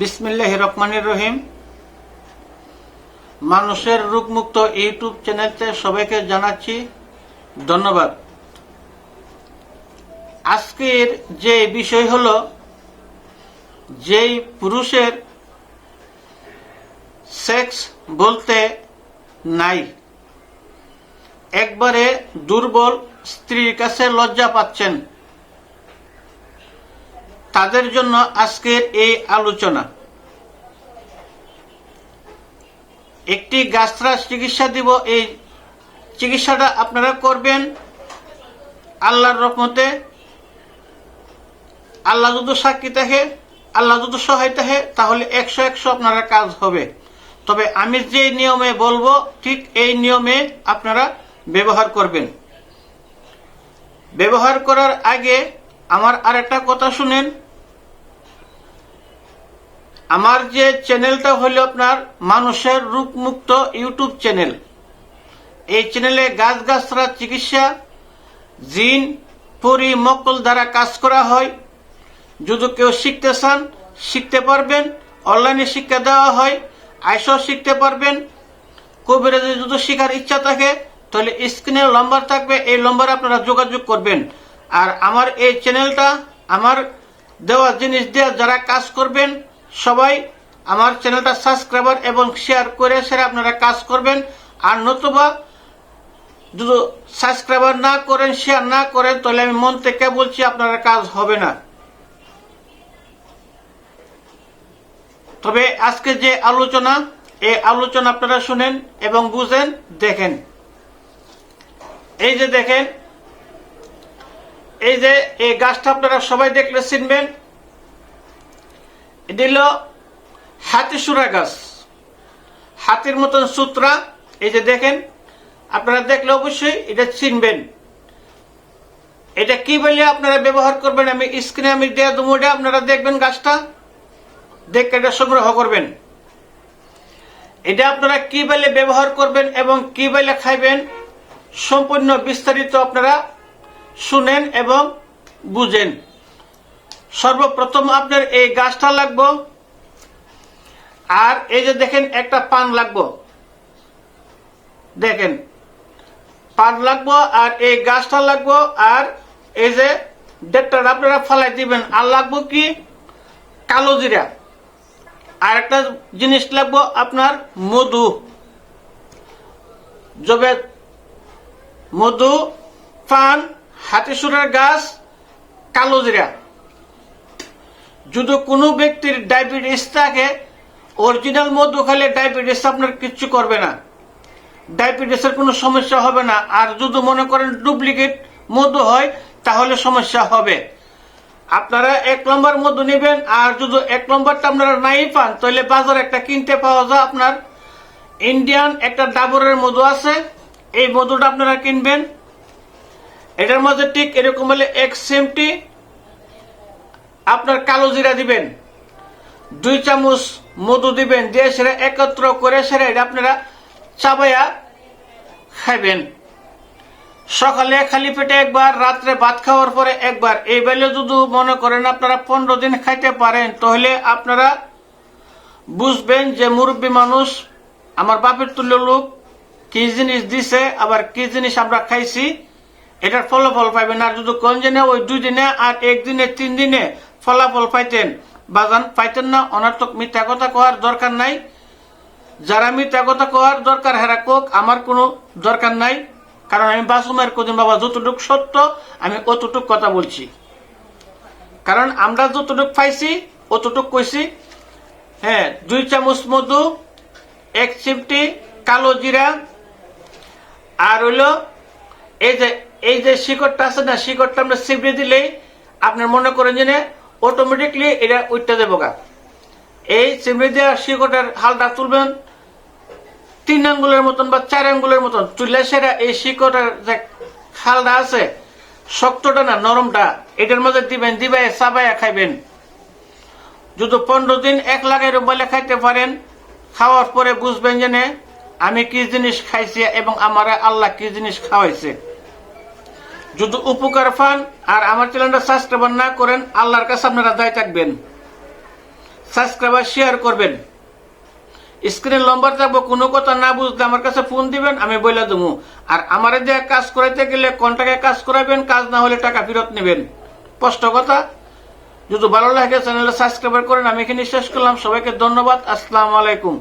বিসমিল্লাহ রহমানির রহিম। মানুষের রোগমুক্ত ইউটিউব চ্যানেলতে সবাইকে জানাচ্ছি ধন্যবাদ। আজকের যে বিষয় হলো, যেই পুরুষের সেক্স বলতে নাই। একবারে দুর্বল স্ত্রীর কাছে লজ্জা পাচ্ছেন। তাদের জন্য আজকের এই আলোচনা। একটি গাছরাজ চিকিৎসা দিব, এই চিকিৎসাটা আপনারা করবেন আল্লাহর রকমতে আল্লাহ যদি সাক্ষী থাকে, আল্লাহ যদি সহায় থাকে, তাহলে একশো একশো আপনারা কাজ হবে। তবে আমি যে নিয়মে বলব, ঠিক এই নিয়মে আপনারা ব্যবহার করবেন। ব্যবহার করার আগে আমার আর একটা কথা শুনেন। আমার যে চ্যানেলটা হলো আপনার মানুষের রূপমুক্ত ইউটিউব চ্যানেল। এই চ্যানেলে গাছ গাছরা চিকিৎসা, জিন, পরি, মকল দ্বারা কাজ করা হয়। যদি কেউ শিখতে চান, শিখতে পারবেন। অনলাইনে শিক্ষা দেওয়া হয়, আইসও শিখতে পারবেন। কবিরাজে যদি শেখার ইচ্ছা থাকে, তাহলে স্ক্রিনে লম্বার থাকবে, এই নম্বরে আপনারা যোগাযোগ করবেন। আর আমার এই চ্যানেলটা, আমার দেওয়া জিনিস দিয়ে যারা কাজ করবেন সবাই আমার চ্যানেলটা সাবস্ক্রাইবার এবং শেয়ার করে সেটা আপনারা কাজ করবেন। আর নতুবা যদি সাবস্ক্রাইবার না করেন শেয়ার না করেন, তাহলে আমি মন থেকে বলছি আপনারা কাজ হবে না। তবে আজকে যে আলোচনা, এই আলোচনা আপনারা শুনেন এবং বুঝেন, দেখেন। এই যে দেখেন, এই যে এই গাছটা আপনারা সবাই দেখলে চিনবেন এটি হল হাতিসুরা গাছ। হাতির মতন সূত্রা। এই যে দেখেন, আপনারা দেখলে অবশ্যই এটা চিনবেন। এটা কি বলে আপনারা ব্যবহার করবেন? আমি স্ক্রিনে আমি দেয়া দেবো আপনারা দেখবেন গাছটা। দেখে এটা সংগ্রহ করবেন। এটা আপনারা কি বেলে ব্যবহার করবেন এবং কি বেলে খাইবেন সম্পূর্ণ বিস্তারিত আপনারা শুনেন এবং বুঝেন। সর্বপ্রথম আপনার এই গাছটা লাগবো। আর এই যে দেখেন, একটা পান লাগবো। দেখেন, পান লাগবো আর এই গাছটা লাগবো। আর এই যে ডেটটা আপনারা ফলাই দিবেন, আর লাগবো কি? কালো জিরা। আর একটা জিনিস লাগবো আপনার মধু। জবে মধু, পান, হাতিসুরের গাছ, কালো জিরা। যদি কোনো ব্যক্তির ডায়াবেটিস থাকে, অরিজিনাল মধু খেলে ডায়াবেটিস আপনার কিচ্ছু করবে না। ডায়াবেটিসের কোনো সমস্যা হবে না। আর যদি মনে করেন ডুপ্লিকেট মধু হয়, তাহলে সমস্যা হবে। আপনারা এক নম্বর মধু নেবেন, আর যদি এক নম্বরটা আপনারা নাই পান, তাহলে বাজারে একটা কিনতে পাওয়া যায় আপনার। ইন্ডিয়ান একটা ডাবরের মধু আছে, এই মধুটা আপনারা কিনবেন। এটার মধ্যে ঠিক এরকম হলে এক সেমটি আপনার কালো জিরা দিবেন। দুই চামচ মধু দিবেন দিয়ে সেটা একত্র করে সেটা আপনারা চাবাইয়া খাইবেন। সকালে খালি পেটে একবার, রাত্রে ভাত খাওয়ার পরে একবার। এই বেলে যদি মনে করেন আপনারা পনেরো দিন খাইতে পারেন, তাহলে আপনারা বুঝবেন যে মুরব্বী মানুষ আমার বাপের তুল্য লোক, কি জিনিস দিছে, আবার কি জিনিস আমরা খাইছি, এটার ফলাফল পাইবেন। আর যদি কোন দিনে, ওই দুই দিনে, আর একদিনে, তিন দিনে ফলাফল পাইতেন। বাগান পাইতেন না, অনার্থক মিথ্যা কথা কওয়ার দরকার নাই। যারা মিথ্যা কথা কওয়ার দরকার, হেরা কোক, আমার কোনো দরকার নাই। কারণ আমি বাসুমের কদিন বাবা, যতটুক সত্য, আমি অতটুক কথা বলছি। কারণ আমরা যতটুক পাইছি, অতটুক কইছি। হ্যাঁ দুই চামচ মধু, এক চিমটি কালো জিরা, আর হইল এই যে এই যে শিকড়টা আছে না, শিকড়টা আমরা চিপড়ে দিলেই আপনার মনে করেন যে অটোমেটিকলি এটা উঠতে দেবো গা। এই চিমড়ে দেওয়া শিকড়ের হালটা তুলবেন, তিন আঙ্গুলের মতন বা চার আঙ্গুলের মতন তুললে সেটা এই শিকড়ের যে খালটা আছে, শক্তটা না, নরমটা, এটার মধ্যে দিবেন দিবাই চাবাইয়া খাইবেন। যদি পনেরো দিন এক লাখের বলে খাইতে পারেন, খাওয়ার পরে বুঝবেন যে আমি কি জিনিস খাইছি এবং আমার আল্লাহ কি জিনিস খাওয়াইছে। যদি উপকার পান আর আমার চ্যানেলটা সাবস্ক্রাইব না করেন, আল্লাহর কাছে আপনারা দায় থাকবেন। সাবস্ক্রাইবার শেয়ার করবেন। স্ক্রিন নম্বর থাকব, কোনো কথা না বুঝতে আমার কাছে ফোন দিবেন, আমি বলে দেবো আর আমার দিয়ে কাজ করাইতে গেলে কন্টাকে কাজ করাবেন, কাজ না হলে টাকা ফেরত নেবেন। স্পষ্ট কথা? যদি ভালো লাগে চ্যানেলটা সাবস্ক্রাইব করেন, আমি এখানে শেষ করলাম। সবাইকে ধন্যবাদ। আসসালামু আলাইকুম।